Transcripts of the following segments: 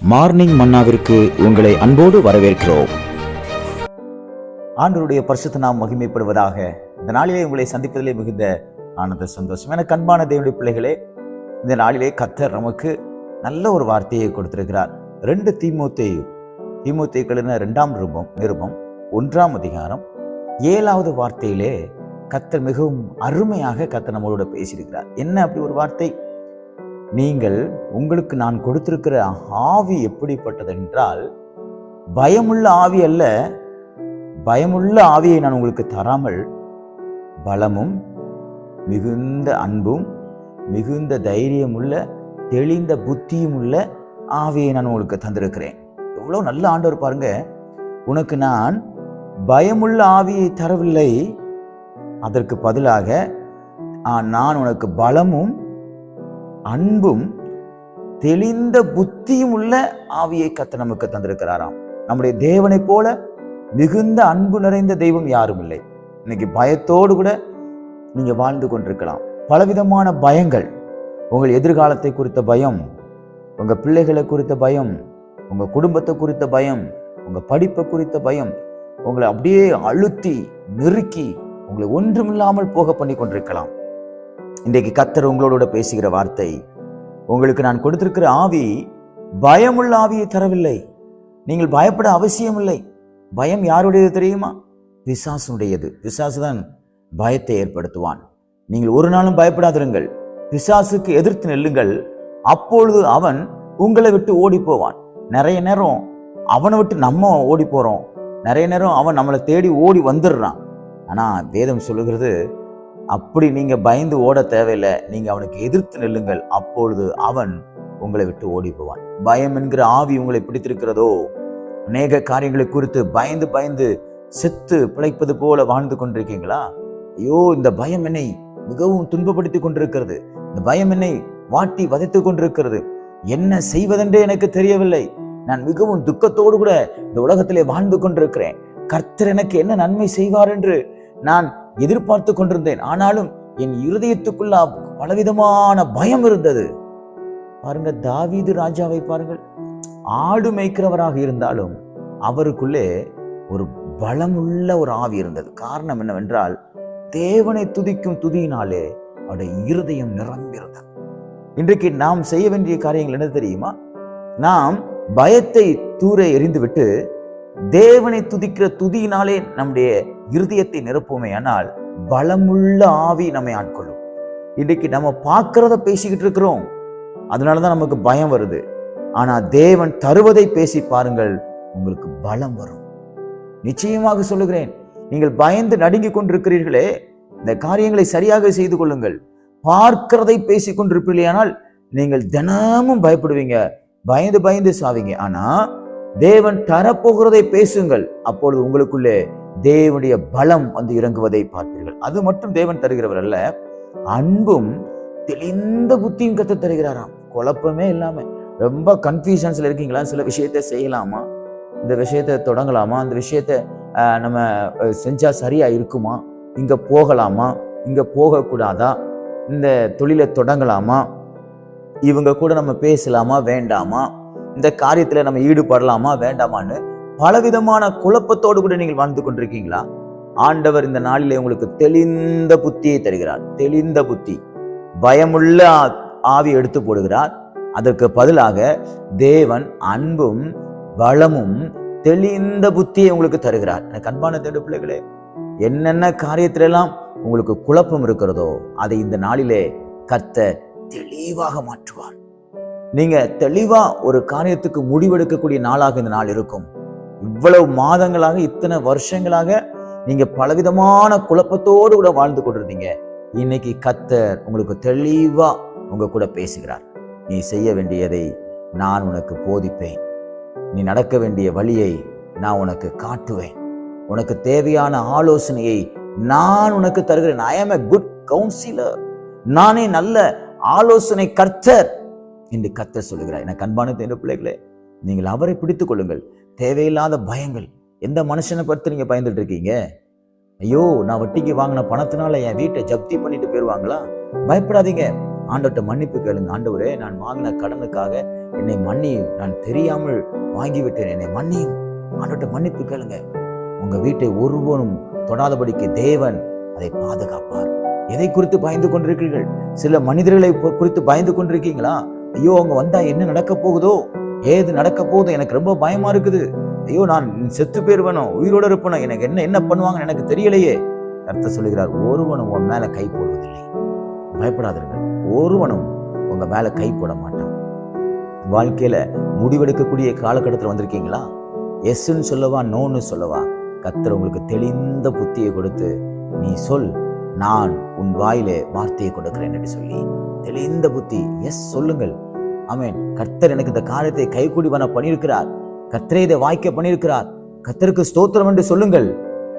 Morning மன்னாவிற்கு உங்களை அன்போடு வரவேற்கிறோம். ஆண்டருடைய பரிசுத்த நாம் மகிமைப்படுவதாக இந்த நாளிலே உங்களை சந்திப்பதிலே மிகுந்த ஆனந்த சந்தோஷம். என கண்பான தேவனுடைய பிள்ளைகளே இந்த நாளிலே கத்தர் நமக்கு நல்ல ஒரு வார்த்தையை கொடுத்திருக்கிறார். ரெண்டு தீமோத்தேயு தீமோத்தேயுக்களின ரெண்டாம் நிருபம் நிருபம் ஒன்றாம் அதிகாரம் ஏழாவது வார்த்தையிலே கத்தர் மிகவும் அருமையாக கத்தர் நம்மளோட பேசியிருக்கிறார். என்ன அப்படி ஒரு வார்த்தை? நீங்கள் உங்களுக்கு நான் கொடுத்திருக்கிற ஆவி எப்படிப்பட்டது என்றால் பயமுள்ள ஆவி அல்ல. பயமுள்ள ஆவியை நான் உங்களுக்கு தராமல் பலமும் மிகுந்த அன்பும் மிகுந்த தைரியமுள்ள தெளிந்த புத்தியும் உள்ள ஆவியை நான் உங்களுக்கு தந்திருக்கிறேன். எவ்வளோ நல்ல ஆண்டவர் பாருங்க. உனக்கு நான் பயமுள்ள ஆவியை தரவில்லை. அதற்கு பதிலாக நான் உனக்கு பலமும் அன்பும் தெளிந்த புத்தியும் உள்ள ஆவியை கத்த நமக்கு தந்திருக்கிறாராம். நம்முடைய தேவனைப் போல மிகுந்த அன்பு நிறைந்த தெய்வம் யாரும் இல்லை. இன்னைக்கு பயத்தோடு கூட நீங்க வாழ்ந்து கொண்டிருக்கலாம். பலவிதமான பயங்கள் உங்கள் எதிர்காலத்தை குறித்த பயம் உங்க பிள்ளைகளை குறித்த பயம் உங்க குடும்பத்தை குறித்த பயம் உங்க படிப்பை குறித்த பயம் உங்களை அப்படியே அழுத்தி நெருக்கி உங்களை ஒன்றுமில்லாமல் போக பண்ணி கொண்டிருக்கலாம். இன்றைக்கு கத்தர் உங்களோட பேசுகிற வார்த்தை உங்களுக்கு நான் கொடுத்திருக்கிற ஆவி பயமுள்ள ஆவியை தரவில்லை. நீங்கள் பயப்பட அவசியமில்லை. பயம் யாருடையது தெரியுமா? பிசாசுடையது. பிசாசு தான் பயத்தை ஏற்படுத்துவான். நீங்கள் ஒரு நாளும் பயப்படாதிருங்கள். பிசாசுக்கு எதிர்த்து நெல்லுங்கள். அப்பொழுது அவன் உங்களை விட்டு ஓடி போவான் நிறைய நேரம் அவனை விட்டு நம்ம ஓடி போகிறோம் நிறைய நேரம் அவன் நம்மளை தேடி ஓடி வந்துடுறான். ஆனால் வேதம் சொல்லுகிறது அப்படி நீங்கள் பயந்து ஓட தேவையில்லை. நீங்கள் அவனுக்கு எதிர்த்து நெல்லுங்கள். அப்பொழுது அவன் உங்களை விட்டு ஓடி போவான் பயம் என்கிற ஆவி உங்களை பிடித்திருக்கிறதோ அநேக காரியங்களை குறித்து பயந்து பயந்து செத்து பிழைப்பது போல வாழ்ந்து கொண்டிருக்கீங்களா? ஐயோ இந்த பயம் என்னை மிகவும் துன்பப்படுத்தி கொண்டிருக்கிறது. இந்த பயம் என்னை வாட்டி வதைத்துக் கொண்டிருக்கிறது. என்ன செய்வதென்றே எனக்கு தெரியவில்லை. நான் மிகவும் துக்கத்தோடு கூட இந்த உலகத்திலே வாழ்ந்து கொண்டிருக்கிறேன். கர்த்தர் எனக்கு என்ன நன்மை செய்வார் என்று நான் எதிர்பார்த்து கொண்டிருந்தேன். ஆனாலும் என் இருதயத்துக்குள்ள பலவிதமான பயம் இருந்தது. பாருங்க தாவீது ராஜாவை பாருங்கள். ஆடு மேய்க்கிறவராக இருந்தாலும் அவருக்குள்ளே ஒரு பலமுள்ள ஒரு ஆவி இருந்தது. காரணம் என்னவென்றால் தேவனை துதிக்கும் துதியினாலே அவருடைய இருதயம் நிரம்பியிருந்தது. இன்றைக்கு நாம் செய்ய வேண்டிய காரியங்கள் என்ன தெரியுமா? நாம் பயத்தை தூர எறிந்துவிட்டு தேவனை துதிக்கிற துதியினாலே நம்முடைய இருதயத்தை நிரப்புமே ஆனால் பலமுள்ள ஆவி நம்மை ஆட்கொள்ளும். இன்றைக்கு நம்ம பார்க்கிறத பேசிக்கிட்டு இருக்கிறோம். அதனாலதான் நமக்கு பயம் வருது. ஆனா தேவன் தருவதை பேசி பாருங்கள் உங்களுக்கு பலம் வரும். நிச்சயமாக சொல்லுகிறேன் நீங்கள் பயந்து நடுங்கிக் கொண்டிருக்கிறீர்களே இந்த காரியங்களை சரியாக செய்து கொள்ளுங்கள். பார்க்கிறதை பேசி பேசிக் கொண்டிருப்பீர்களானால் நீங்கள் தினமும் பயப்படுவீங்க பயந்து பயந்து சாவீங்க. ஆனா தேவன் தரப்போகிறதை பேசுங்கள். அப்பொழுது உங்களுக்குள்ளே தேவனுடைய பலம் வந்து இறங்குவதை பார்ப்பீர்கள். அது மட்டும் தேவன் தருகிறவர் அல்ல அன்பும் தெளிந்த புத்தியும் கத்து தருகிறாராம். குழப்பமே இல்லாம ரொம்ப கன்ஃபியூஷன்ஸ்ல இருக்கீங்களா? சில விஷயத்தை செய்யலாமா? இந்த விஷயத்தை தொடங்கலாமா? அந்த விஷயத்தை நம்ம செஞ்சா சரியா இருக்குமா? இங்க போகலாமா? இங்க போகக்கூடாதா? இந்த தொழிலை தொடங்கலாமா? இவங்க கூட நம்ம பேசலாமா? வேண்டாமா? இந்த காரியத்துல நம்ம ஈடுபடலாமா வேண்டாமான்னு பலவிதமான குழப்பத்தோடு கூட நீங்கள் வாழ்ந்து கொண்டிருக்கீங்களா? ஆண்டவர் இந்த நாளிலே உங்களுக்கு தெளிந்த புத்தியை தருகிறார். தெளிந்த புத்தி. பயமுள்ள ஆ- ஆவி எடுத்து போடுகிறார். அதற்கு பதிலாக தேவன் அன்பும் பலமும் தெளிந்த புத்தியை உங்களுக்கு தருகிறார். எனக்கு அன்பான தேடு பிள்ளைகளே என்னென்ன காரியத்திலெல்லாம் உங்களுக்கு குழப்பம் இருக்கிறதோ அதை இந்த நாளிலே கத்த தெளிவாக மாற்றுவார். நீங்க தெளிவா ஒரு காரியத்துக்கு முடிவெடுக்கக்கூடிய நாளாக இந்த நாள் இருக்கும். இவ்வளவு மாதங்களாக இத்தனை வருஷங்களாக நீங்க பலவிதமான குழப்பத்தோடு கூட வாழ்ந்து கொண்டிருந்தீங்க. இன்னைக்கு கத்தர் உங்களுக்கு தெளிவா உங்க கூட பேசுகிறார். நீ செய்ய வேண்டியதை நான் உனக்கு போதிப்பேன். நீ நடக்க வேண்டிய வழியை நான் உனக்கு காட்டுவேன். உனக்கு தேவையான ஆலோசனையை நான் உனக்கு தருகிறேன். ஐ ஆம் எ குட் கவுன்சிலர் நானே நல்ல ஆலோசனை கர்த்தர். என்று கத்த சொல்கிறார் எனக்கு அன்பான தேர்ந்த பிள்ளைகளே நீங்கள் அவரை பிடித்து கொள்ளுங்கள். தேவையில்லாத பயங்கள். எந்த மனுஷனை பார்த்து நீங்கள் பயந்துட்டு இருக்கீங்க? ஐயோ நான் வட்டிக்கு வாங்கின பணத்தினால என் வீட்டை ஜப்தி பண்ணிட்டு போயிடுவாங்களா பயப்படாதீங்க. ஆண்டவர்கிட்ட மன்னிப்பு கேளுங்க. ஆண்டவரே நான் வாங்கின கடனுக்காக என்னை மன்னியும் நான் தெரியாமல் வாங்கிவிட்டேன். என்னை மன்னியும் ஆண்டவர்கிட்ட மன்னிப்பு கேளுங்க. உங்க வீட்டை ஒருவனும் தொடாதபடிக்கு தேவன் அதை பாதுகாப்பார். எதை குறித்து பயந்து கொண்டிருக்கிறீர்கள்? சில மனிதர்களை குறித்து பயந்து கொண்டிருக்கீங்களா? ஐயோ அவங்க வந்தா என்ன நடக்க போகுதோ? ஏது நடக்க போகுதோ? எனக்கு ரொம்ப பயமா இருக்குது. ஐயோ நான் செத்து போயிருவேனோ? உயிரோட இருப்பனோ? எனக்கு என்ன என்ன பண்ணுவாங்கன்னு எனக்கு தெரியலையே. கருத்தை சொல்லுகிறார் ஒருவனும் உன் மேல கை போடுவதில்லை. பயப்படாதீர்கள். ஒருவனும் உங்க மேல கை போட மாட்டான். வாழ்க்கையில முடிவெடுக்கக்கூடிய காலகட்டத்தில் வந்திருக்கீங்களா? எஸ்ன்னு சொல்லவா நோன்னு சொல்லவா? கத்தர் உங்களுக்கு தெளிந்த புத்தியை கொடுத்து நீ சொல் நான் உன் வாயிலே வார்த்தையை கொடுக்கிறேன் என்று சொல்லி. தெளிந்த புத்தி. எஸ் சொல்லுங்கள். ஆமென் கர்த்தர் எனக்கு இந்த காரியத்தை கைகூடி பண்ண பண்ணியிருக்கிறார். கர்த்தரை இதை வாய்க்க பண்ணியிருக்கிறார். கர்த்தருக்கு ஸ்தோத்திரம் என்று சொல்லுங்கள்.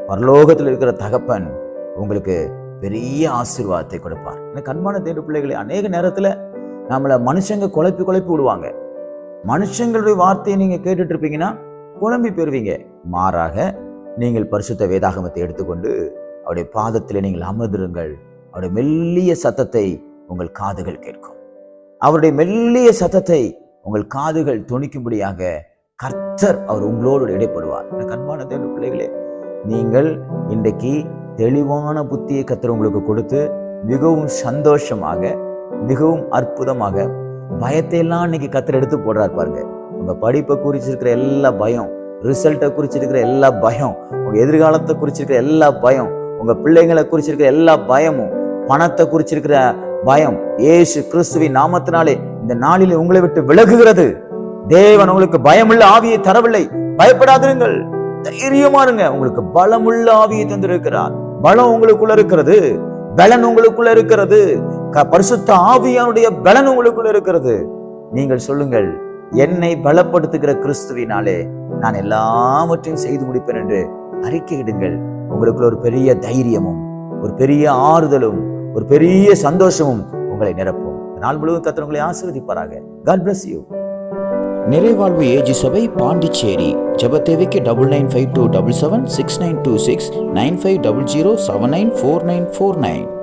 பரலோகத்தில் இருக்கிற தகப்பன் உங்களுக்கு பெரிய ஆசீர்வாதத்தை கொடுப்பார். எனக்கு அன்பான தேடு பிள்ளைகளை அநேக நேரத்தில் நம்மள மனுஷங்க குழப்பி குழப்பி விடுவாங்க. மனுஷங்களுடைய வார்த்தையை நீங்கள் கேட்டுட்டு இருப்பீங்கன்னா குழம்பி பெறுவீங்க மாறாக நீங்கள் பரிசுத்த வேதாகமத்தை எடுத்துக்கொண்டு அவருடைய பாதத்தில் நீங்கள் அமர்ந்திருங்கள். அவருடைய மெல்லிய சத்தத்தை உங்கள் காதுகள் கேட்கும். அவருடைய மெல்லிய சத்தத்தை உங்கள் காதுகள் துணிக்கும்படியாக கர்த்தர் அவர் உங்களோடு இடைப்படுவார். எனக்கு அன்பான தேவ பிள்ளைகளே நீங்கள் இன்றைக்கு தெளிவான புத்தியை கர்த்தர் உங்களுக்கு கொடுத்து மிகவும் சந்தோஷமாக மிகவும் அற்புதமாக பயத்தை எல்லாம் இன்னைக்கு கர்த்தர் எடுத்து போடுறார் பாருங்க. உங்க படிப்பை குறிச்சிருக்கிற எல்லா பயம் ரிசல்ட்டை குறிச்சிருக்கிற எல்லா பயம் உங்க எதிர்காலத்தை குறிச்சிருக்கிற எல்லா பயம் உங்க பிள்ளைங்களை குறிச்சிருக்கிற எல்லா பயமும் பணத்தை குறிச்சிருக்கிற பயம். ஏசு கிறிஸ்துவின் நாமத்தினாலே இந்த நாளில் உங்களை விட்டு விலகுகிறது. தேவன் உங்களுக்கு பயமுள்ள ஆவியை தரவில்லை. பயப்படாதிருங்கள். தைரியமா இருங்க. உங்களுக்கு பலமுள்ள ஆவியை தந்திருக்கிறார். பலம் உங்களுக்குள்ள இருக்கிறது. பலன் உங்களுக்குள்ள இருக்கிறது. பரிசுத்த ஆவியானுடைய பலன் உங்களுக்குள்ள இருக்கிறது. நீங்கள் சொல்லுங்கள் என்னை பலப்படுத்துகிற கிறிஸ்துவினாலே நான் எல்லாவற்றையும் செய்து முடிப்பேன் என்று அறிக்கையிடுங்கள். உங்களுக்குள்ள ஒரு பெரிய தைரியமும் ஒரு பெரிய ஆறுதலும் ஒரு பெரிய சந்தோஷமும் உங்களை நிரப்பும். நாள் முழுவதும் கர்த்தர் உங்களை ஆசீர்வதிப்பாராக. காட் பிளஸ் யூ நிறைவாழ்வு ஏஜி சபை பாண்டிச்சேரி. ஜெப double nine five two double seven six nine two six nine five double zero seven nine four nine four nine